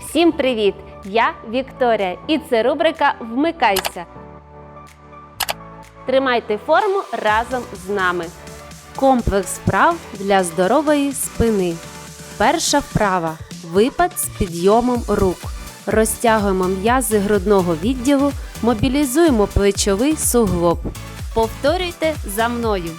Всім привіт! Я Вікторія, і це рубрика Вмикайся. Тримайте форму разом з нами. Комплекс вправ для здорової спини. Перша вправа. Випад з підйомом рук. Розтягуємо м'язи грудного відділу, мобілізуємо плечовий суглоб. Повторюйте за мною.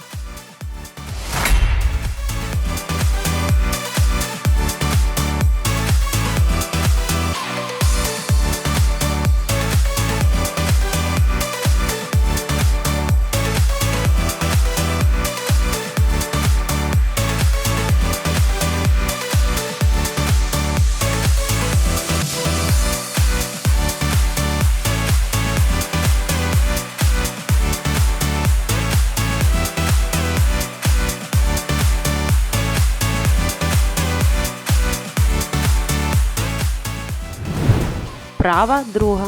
Права друга.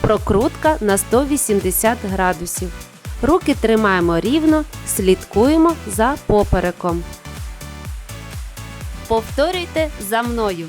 Прокрутка на 180 градусів. Руки тримаємо рівно, слідкуємо за попереком. Повторюйте за мною.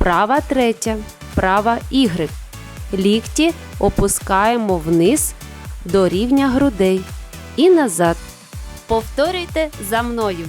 Права третя. Права Y. Лікті опускаємо вниз до рівня грудей і назад. Повторюйте за мною.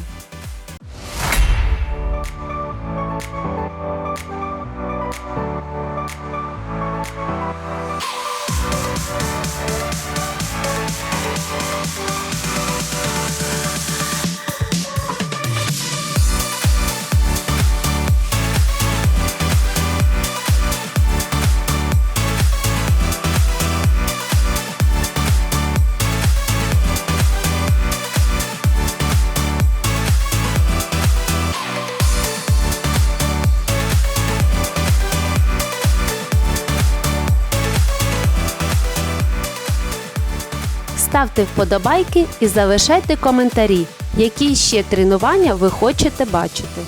Ставте вподобайки і залишайте коментарі, які ще тренування ви хочете бачити.